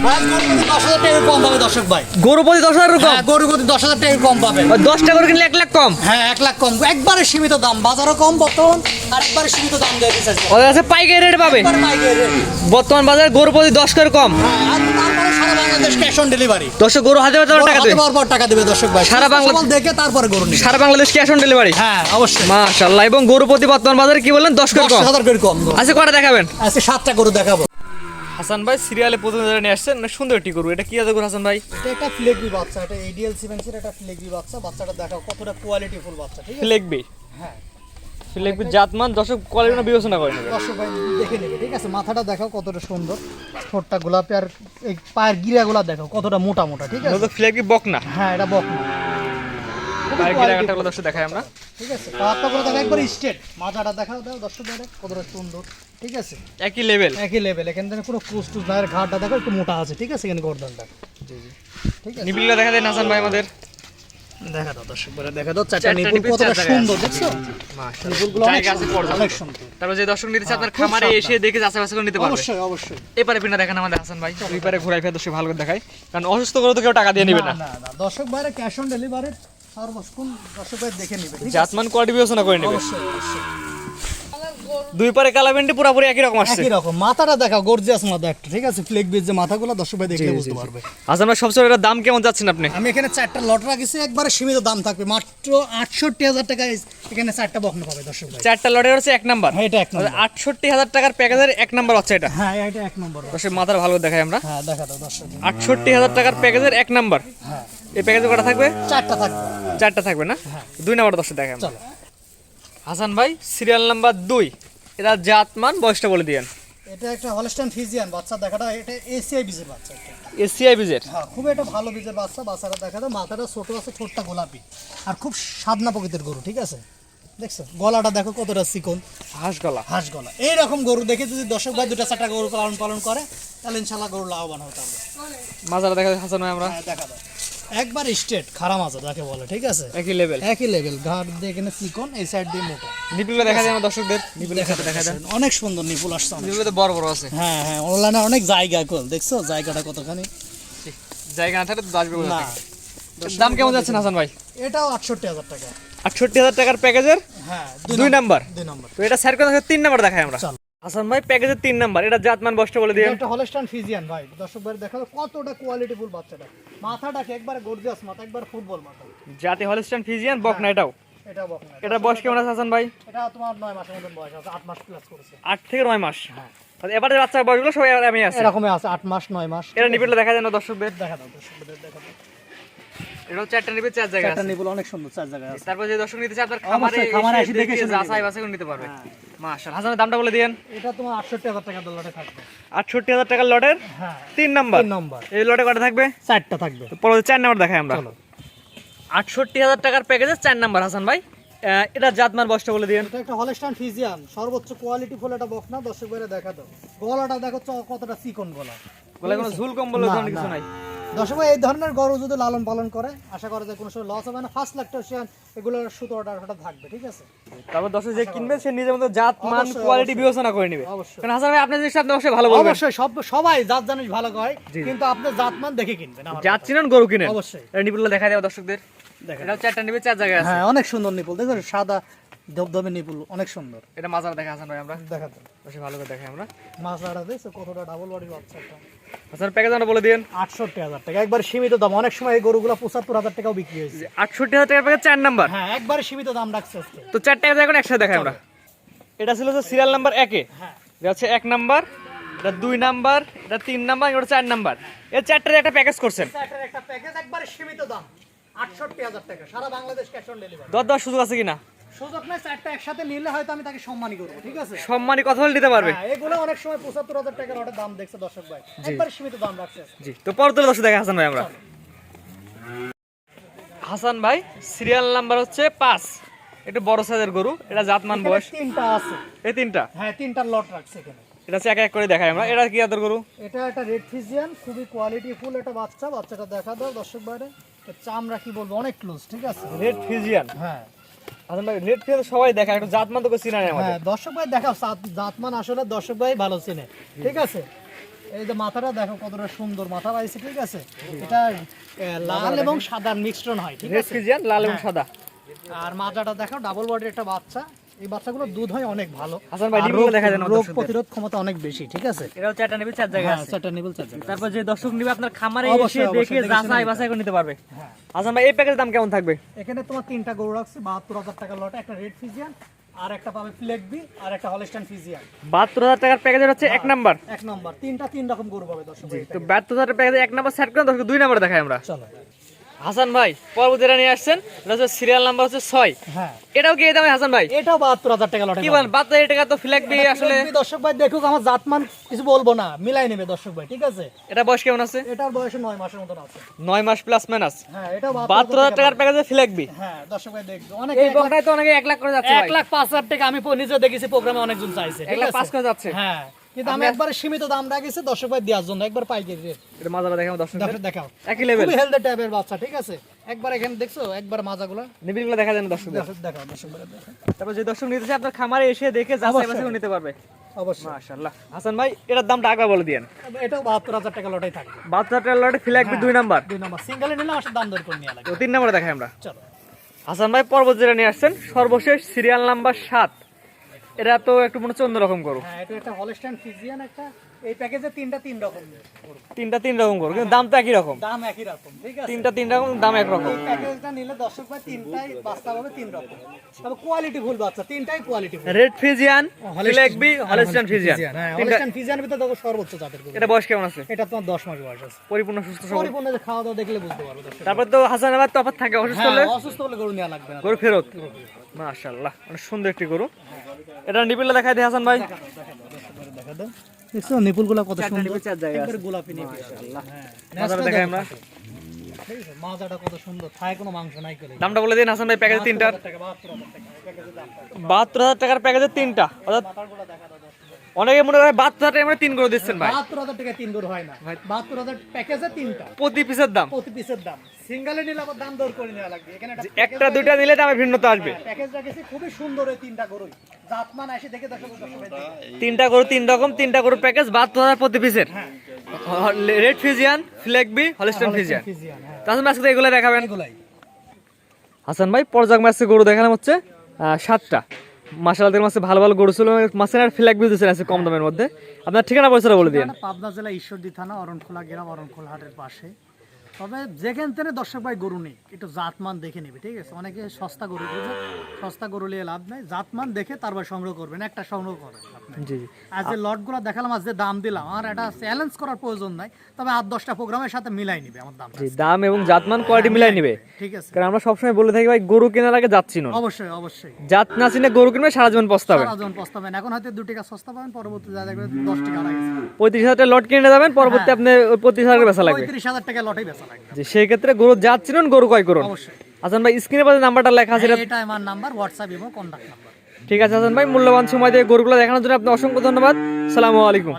গরু প্রতি দশ হাজার কম গরু প্রতি দশ হাজার হ্যাঁ প্রতি দশ টাকা কম পাবে। দশটা করে কিনলে এক লাখ কম? হ্যাঁ এক লাখ কম। একবারে সীমিত দাম বাজারও কম বর্তমান আর একবারে সীমিত দাম দিয়ে দিচ্ছে ওদের কাছে পাইকারি রেট পাবে? একবারে পাইকারি rate। বর্তমান বাজারে গরু প্রতি দশ করে কম। হ্যাঁ দর্শক গরু হাতে টাকা দেবে? পর টাকা দেবে দর্শক ভাই। সারা বাংলা- দেখে তারপরে গরু নিবে। সারা বাংলাদেশ ক্যাশ অন ডেলিভারি হ্যাঁ অবশ্যই। মাশাআল্লাহ এবং গরু প্রতি বর্তমান বাজারে কি বললেন? দশ করে কম। হাজার করে কম আচ্ছা কটা দেখাবেন? আজকে সাতটা গরু দেখাবো। হাসান ভাই সিরিয়ালে প্রথম যারা নিয়ে আসছেন অনেক সুন্দর একটি গরু। এটা কি আছে গরু হাসান ভাই? এটা একটা ফ্লেগবি বাচ্চা এটা এডিএল সিমেন্সের একটা ফ্লেগবি বাচ্চা। বাচ্চাটা দেখাও কতটা কোয়ালিটি ফুল বাচ্চা ঠিক আছে? ফ্লেগবি হ্যাঁ। ফ্লেগবি জাতমান দর্শক কোয়ালিটি না বিবেচনা করে নেবে দর্শক ভাই দেখে নেবে ঠিক আছে? মাথাটা দেখাও কতটা সুন্দর। ঠোঁটটা গোলাপি আর এই পায়ের গিরাগুলা দেখাও কতটা মোটা মোটা ঠিক আছে? ফ্লেগবি বক না হ্যাঁ এটা বক না খুবই আর quality গিরাগাটাগুলো full। দর্শক দেখাই আমরা। ঠিক আছে? পাতাগুলো দেখো একবার স্ট্রেট মাথাটা দেখাও দাও দর্শক ভাই কতটা সুন্দর। ঠিক আছে? একই লেভেল একই লেভেল এখান থেকে কোনো কুচ টুচ না ঘাটটা দেখো একটু মোটা আছে। ঠিক আছে? এখানে গর্দনটা। জি জি। ঠিক আছে? নিবিলগুলো দেখা দেন হাসান ভাই আমাদের? দেখা দাও দর্শক ভাই দেখা দাও। চারটা চারটা নিপুল নিপুল কতটা সুন্দর দেখছ? নিপুলগুলো অনেক জায়গা আছে সুন্দর, পর্যাপ্ত। অনেক সুন্দর। তারপর যে দর্শক নিতে আপনার খামারে এসে দেখে যাচাই বাছাই করে নিতে পারবে। অবশ্যই অবশ্যই। এপারে পিনা দেখেন আমাদের হাসান ভাই। দুই পারে ঘুরাই দর্শক ভালো করে দেখায়। কারণ অসুস্থ করে তো কেউ টাকা দিয়ে নিবে না। না না না। দর্শক ভাইরা ক্যাশ অন ডেলিভারি সর্বক্ষণ দর্শক ভাই দেখে নেবে জাতমান কোয়ালিটি বিবেচনা করে নেবে? অবশ্যই অবশ্যই। দুই পারে কালাবেন্ডি পুরোপুরি একই রকম আসছে। একই রকম। মাথাটা দেখাও গর্জিয়াস মাথা। একটা ঠিক আছে? ফ্লেক বিজ যে মাথাগুলো দর্শক ভাই দেখলে বুঝতে পারবে। সবচেয়ে এটার দাম কেমন যাচ্ছেন আপনি? আমি এখানে চারটা লট রাখিছি একবারে সীমিত দাম থাকবে। মাত্র আটষট্টি হাজার টাকা এখানে চারটা বকনা পাবে দর্শক ভাই। চারটা লটের হচ্ছে এক নাম্বার হ্যাঁ এটা এক নম্বর আটষট্টি হাজার টাকার প্যাকেজের এক নাম্বার হচ্ছে এটা। হ্যাঁ এটা এক নম্বর দর্শক মাথার ভালো দেখাই আমরা। হ্যাঁ দেখা দাও দর্শক। আটষট্টি হাজার টাকার প্যাকেজের এক নাম্বার হ্যাঁ। এই প্যাকেজে কটা থাকবে? চারটা থাকবে। চারটা থাকবে না? দুই নাম্বার দশটা দেখাই আমরা। হাসান ভাই সিরিয়াল নাম্বার দুই। এটা জাতমান বয়সটা বলে দিয়েন। এটা একটা হলস্টাইন ফিজিয়ান বাচ্চা দেখাটা এটা এসিআই বীজের বাচ্চা। এসিআই বিজের হ্যাঁ খুব একটা ভালো বীজের বাচ্চা বাচ্চাটা দেখা দাও মাথাটা ছোট আছে ঠোঁটটা গোলাপি। আর খুব সাদনা প্রকৃতির গরু ঠিক আছে? দেখছ? গলাটা দেখো কতটা চিকন হাঁস গলা। হাঁস গলা। এইরকম গরু দেখে যদি দর্শক ভাই দুটা চারটা গরু পালন পালন করে তাহলে ইনশাল্লাহ গরু লাভবান হতে হবে মাজারা দেখা যায় হাসান ভাই আমরা। হ্যাঁ দেখা দাও একবার স্ট্রেট খারাপ মাছ যাকে বলে ঠিক আছে? একই লেভেল একই লেভেল ঘাট দিয়ে এখানে চিকন এই সাইড দিয়ে মোটা। নিপিলগুলো দেখা যায় আমার দর্শকদের? নিপিলের সাথে দেখা যায় অনেক সুন্দর নিপুল আসছে। নিপিলগুলো তো বড় বড় আছে। হ্যাঁ হ্যাঁ অনলাইনে অনেক জায়গা কল দেখছ? জায়গাটা কতখানি? জায়গা না থাকলে তো আসবে না। দাম কেমন যাচ্ছে হাসান ভাই? এটাও আটষট্টি হাজার টাকা। আটষট্টি হাজার টাকার প্যাকেজের? হ্যাঁ দুই নাম্বার। দুই নম্বর। তো এটা স্যার কথা তিন নাম্বার দেখাই আমরা। হাসান ভাই প্যাকেজের তিন নাম্বার এটা জাতমান বয়সটা বলে দিয়ে এটা একটা হলস্টাইন ফিজিয়ান ভাই। দর্শক ভাই দেখা কতটা কোয়ালিটি ফুল বাচ্চাটা। মাথাটাকে একবার গর্জিয়াস মাথা একবার ফুটবল মাথা। জাতি হলস্টাইন ফিজিয়ান বক না এটাও। এটা বকনা এটা বয়স কেমন আছে হাসান ভাই? এটা তোমার নয় মাসের মতন বয়স আছে আট মাস প্লাস করেছে। আট থেকে নয় মাস। আচ্ছা, এবারে বাচ্চার বয়সগুলো সবাই আমি আছে। এরকমই আছে আট মাস নয় মাস। এটা নিপিলটা দেখা যায় না দর্শকদের। দেখা দাও দর্শকদের দেখা দাও এটা হচ্ছে একটা নিবে চার জায়গা চারটা নিপুল অনেক সুন্দর চার জায়গায় আছে। তারপর যে দর্শক নিতে চায় আপনার খামারে খামারে এসে দেখে যাচাই বাছাই করে নিতে পারবে। মাশাআল্লাহ হাসানের দামটা বলে দিয়েন। এটা তোমার আটষট্টি হাজার টাকা ডলারে থাকবে। আটষট্টি হাজার টাকার লটের হ্ঁ তিন নাম্বার। তিন নম্বর। এই লটে কটা থাকবে? চারটা থাকবে। পরবর্তী চার নাম্বার দেখাই আমরা। চলো। আটষট্টি হাজার টাকার প্যাকেজের চার নাম্বার হাসান ভাই। এটা জাতমার বয়সটা বলে দিয়েন। এটা একটা হলস্টাইন ফিজিয়ান সর্বোচ্চ কোয়ালিটি ফুল এটা বকনা দর্শক বাইরে দেখা দাও গলাটা দেখো কতটা চিকন গলা। বলে কোনো ঝুল কম্বল না, কিছু নাই। দর্শক এই ধরনের গরু যদি লালন পালন করে আশা করা যায় কোনো সময় লস হবে না। ফার্স্ট এগুলোর থাকবে ঠিক আছে? তারপর দর্শক যে কিনবে সে নিজের মতো জাত মান কোয়ালিটি বিবেচনা করে নেবে। অবশ্যই। কারণ হাসান ভাই আপনার জিনিসটা আপনি অবশ্যই ভালো বলবেন। অবশ্যই সব সবাই জাত জানিস ভালো হয় কিন্তু আপনি জাতমান দেখে কিনবেন জাত চিনেন গরু কিনেন। অবশ্যই। নিপুল দেখা দর্শকদের। দেখেন এটা চারটা নিবে চার জায়গায় আছে। হ্যাঁ অনেক সুন্দর নিপুল দেখো সাদা ধবধবে নিপুল অনেক সুন্দর। এটা মাজার দেখা ভাই আমরা? দেখা দাও অবশ্যই ভালো করে দেখাই আমরা। মাছটা দেখছ? কতটা ডাবল বডির বাচ্চাটা হাসান প্যাকেজ আমরা বলে দিন আটষট্টি হাজার টাকা। একবার সীমিত দাম। অনেক সময় এই গরুগুলো পঁচাত্তর হাজার টাকাও বিক্রি হয়েছে। আটষট্টি হাজার টাকার প্যাকেজ চার নাম্বার? হ্যাঁ একবারে সীমিত দাম রাখছে তো চার এখন একসাথে দেখাই আমরা। এটা ছিল যে সিরিয়াল নাম্বার একে হ্যাঁ। হচ্ছে এক নাম্বার এটা দুই নাম্বার এটা তিন নাম্বার এটা চার নাম্বার। এই চারটার একটা প্যাকেজ করছেন। একটা প্যাকেজ একবারে সীমিত দাম। আটষট্টি হাজার টাকা। সারা বাংলাদেশ ক্যাশ অন ডেলিভারি দর দেওয়ার সুযোগ আছে কিনা? সুযোগ নাই চারটা একসাথে নিলে হয়তো আমি তাকে সম্মানই করব ঠিক আছে? সম্মানী কথা বলে দিতে পারবে। হ্যাঁ এগুলো অনেক সময় পঁচাত্তর হাজার টাকার ওটা দাম দেখছে দর্শক ভাই। একবারে সীমিত দাম রাখছে। জি তো পরতলে দর্শক দেখা হাসান ভাই আমরা। হাসান ভাই সিরিয়াল নাম্বার হচ্ছে পাঁচ। বড় সাইজের গরু এটা জাতমান বয়স। তিনটা আছে। এই তিনটা? হ্যাঁ তিনটা লট রাখছে এখানে। এটা এক এক করে দেখাই আমরা। এটা কি আদর গরু? এটা একটা রেড ফিজিয়ান খুবই কোয়ালিটি ফুল একটা বাচ্চা বাচ্চাটা দেখা দাও দর্শক বাইরে চামড়া কি বলব অনেক ক্লোজ ঠিক আছে? রেড ফিজিয়ান হ্যাঁ। হাসান ভাই রেড সবাই দেখায় একটু জাতমান তো চিনা নেই আমাদের। হ্যাঁ দর্শক ভাই দেখাও জাতমান আসলে দর্শক ভাই ভালো চেনে। ঠিক আছে? এই যে মাথাটা দেখো কতটা সুন্দর মাথা পাইছে ঠিক আছে? এটা লাল এবং সাদার মিশ্রণ হয় ঠিক আছে? লাল এবং হ্যাঁ। সাদা। আর মাথাটা দেখো ডাবল বডির একটা বাচ্চা। এই বাচ্চাগুলোর দুধ হয় অনেক ভালো। হাসান ভাই, ডিমগুলো দেখা যায় রোগ প্রতিরোধ ক্ষমতা অনেক বেশি ঠিক আছে? চারটা নেবে চার জায়গায় হ্যাঁ আছে। চারটা নিবল চার জায়গা। তারপর যে দর্শক নিবে আপনার খামারে এসে দেখে যাচাই বাছাই করে নিতে পারবে। হ্যাঁ। হাসান ভাই এই প্যাকেজের দাম কেমন থাকবে? এখানে তোমার তিনটা গরু রাখছে বাহাত্তর হাজার টাকা লটে। একটা রেড ফিজিয়ান আর একটা পাবে ফ্লেগবি আর একটা হলস্টান ফিজিয়ান। বাহাত্তর হাজার টাকার প্যাকেজের হচ্ছে এক নাম্বার। এক নম্বর। তিনটা তিন রকম গরু পাবে দর্শক তো বাহাত্তর হাজার প্যাকেজে এক নাম্বার সেট করে দর্শক দুই নাম্বার দেখাই আমরা। চলো। হাসান ভাই পরবর্তীরা নিয়ে আসছেন এটা হচ্ছে সিরিয়াল নাম্বার হচ্ছে ছয়। হ্যাঁ। এটাও কি দামে হাসান ভাই? এটাও বাহাত্তর হাজার টাকা লটে কি বলেন বাহাত্তর টাকা তো ফ্ল্যাগ দিয়ে আসলে দর্শক ভাই দেখুক আমার জাতমান কিছু বলব না মিলাই নেবে দর্শক ভাই ঠিক আছে? এটা বয়স কেমন আছে? এটার বয়সে নয় মাসের মতন আছে। নয় মাস প্লাস মাইনাস হ্যাঁ এটাও বাহাত্তর হাজার টাকার প্যাকেজে ফ্ল্যাগ বি। হ্যাঁ দর্শক ভাই দেখবে। অনেক এই বকটাই তো অনেকে এক লাখ করে যাচ্ছে এক লাখ পাঁচ হাজার টাকা আমি নিজে দেখেছি প্রোগ্রামে অনেকজন চাইছে এক লাখ? পাঁচ করে যাচ্ছে। হ্যাঁ। কিন্তু আমি একবারে সীমিত দাম রাখিছি দর্শক ভাই দেওয়ার জন্য একবার পাইকারি রেট। এটা মাজাটা দর্শক দর্শক দেখাও। একই লেভেল খুবই হেলদি টাইপের বাচ্চা ঠিক আছে? একবার এখানে দেখছ? একবার মাজাগুলো। নিবিড়গুলো দেখা যায় না দর্শক দেখাও দেখাও দর্শক তারপর যে দর্শক নিতে চায় আপনার খামারে এসে দেখে যাচাই অবশ্যই। বাছাই নিতে পারবে। অবশ্যই। মাশাআল্লাহ। হাসান ভাই এটার দামটা আগে বলে দিয়েন। এটাও বাহাত্তর হাজার টাকা লটাই থাকবে। বাহাত্তর হাজার টাকার লটে ফ্ল্যাগ বি দুই নাম্বার। দুই নম্বর। সিঙ্গেলে নিলে আমার দাম দর করে নিয়ে লাগে তো তিন নাম্বারে দেখাই আমরা। চলো। হাসান ভাই পর্বত যেটা নিয়ে আসছেন সর্বশেষ সিরিয়াল নাম্বার সাত। এটা তো একটু মনে হচ্ছে অন্যরকম করো হ্যাঁ এটা একটা হলস্টাইন ফিজিয়ান একটা। এই প্যাকেজে তিনটা তিন রকম তিনটা তিন রকম করো কিন্তু দাম তো একই রকম। দাম একই রকম ঠিক আছে? তিনটা তিন রকম দাম একরকম এই প্যাকেজটা নিলে দর্শক ভাই তিনটাই বাস্তা পাবে তিন রকম। তবে কোয়ালিটি ফুল বাচ্চা তিনটাই quality full. Red Friesian flag Holstein Friesian হ্যাঁ হলস্টাইন ফিজিয়ানের ভিতরে দেখো সর্বোচ্চ জাতের এটা বয়স কেমন আছে? এটা তোমার দশ মাস বয়স আছে। পরিপূর্ণ সুস্থ সবল? পরিপূর্ণ খাওয়া দাওয়া দেখলে বুঝতে পারব তারপর তো হাসান আবার তফাৎ থাকে অসুস্থ হলে হ্যাঁ অসুস্থ হলে গরু নেওয়া লাগবে না। গরু ফেরত। মাশাআল্লাহ অনেক সুন্দর একটি গরু। এটা নিপুলটা দেখাই দিই হাসান ভাই। দেখা দাও দেখছ নিপুলগুলো কত সুন্দর। নিপুল চার জায়গায় একবারে গোলাপি নিপুল। হ্যাঁ মাজাটা দেখাই আমরা। মাজাটা কত সুন্দর থায় কোনো মাংস নাই করে দামটা বলে দিন হাসান ভাই প্যাকেজ তিনটা। টাকা বাহাত্তর হাজার টাকা প্যাকেজের দাম বাহাত্তর হাজার টাকার প্যাকেজের তিনটা। অর্থাৎ অনেকে মনে হয় বাহাত্তর হাজার টাকা তিন করে দিচ্ছেন ভাই। বাহাত্তর হাজার টাকা তিন গরু হয় না। বাহাত্তর হাজার প্যাকেজে তিনটা। প্রতি পিসের দাম। প্রতি পিসের দাম। সিঙ্গেলে নিলে আবার দাম দর করে নেওয়া লাগবে। এখানে একটা দুইটা নিলে দামে ভিন্নতা আসবে। প্যাকেজ রেখেছি। খুবই সুন্দর এই তিনটা গরুই। জাতমান এসে দেখে দেখো। ভাই। তিনটা গরু তিন রকম তিনটা গরু প্যাকেজ বাহাত্তর হাজার প্রতি পিসের। Red Friesian flag B Holstein Friesian তাহলে আজকে এগুলো দেখাবেন। হাসান ভাই পর্যাক মাসে গরু দেখালাম হচ্ছে সাতটা। মাসালাদের মাসে ভালো ভালো গরু ছিল মাসের আর ফ্ল্যাগ বিজনেস আছে কম দামের মধ্যে। আপনার ঠিকানা পয়সাটা বলে দিন পাবনা জেলা ঈশ্বরদী থানা, অরণখোলা গ্রাম, অরণখোলা হাটের পাশে। তবে যেখান থেকে দর্শক ভাই গরু নেই একটু জাতমান দেখে নেবে, ঠিক আছে? অনেকে সস্তা গরু সস্তা গরু নিয়ে লাভ নেই, জাতমান দেখে তারপর সংগ্রহ করবেন, একটা সংগ্রহ করবেন জি জি। আর যে লটগুলো দেখালাম আজ যে দাম দিলাম আমার এটা চ্যালেঞ্জ করার প্রয়োজন নাই তবে আট দশটা প্রোগ্রামের সাথে মিলাই নিবে আমার দামটা। জি দাম এবং জাতমান কোয়ালিটি মিলাই নিবে। ঠিক আছে। কারণ আমরা সবসময় বলে থাকি ভাই গরু কেনার আগে জাত চিনুন। অবশ্যই অবশ্যই। জাত না চিনে গরু কিনবে সারা জীবন পস্তাবে সারা জন পস্তাবেন। এখন হয়তো দু টাকা সস্তা পাবেন পরবর্তী যা দেখবেন দশ টাকা আড়াই পঁয়ত্রিশ হাজার লট কিনে যাবেন পরবর্তী আপনি পঁয়ত্রিশ হাজার বেচা লাগবে। পঁয়ত্রিশ হাজার টাকা লটেই বেচা লাগবে। যে সেই ক্ষেত্রে গরু জাত চিনুন গরু ক্রয় করুন। অবশ্যই। ভাই স্ক্রিনে পাশে নাম্বারটা লেখা আছে এটা- এটা আমার নাম্বার হোয়াটসঅ্যাপ এবং কন্ট্যাক্ট নাম্বার ঠিক আছে হাসান ভাই, মূল্যবান সময় দিয়ে গরুগুলো দেখানোর জন্য আপনি অসংখ্য ধন্যবাদ। সালামু আলাইকুম।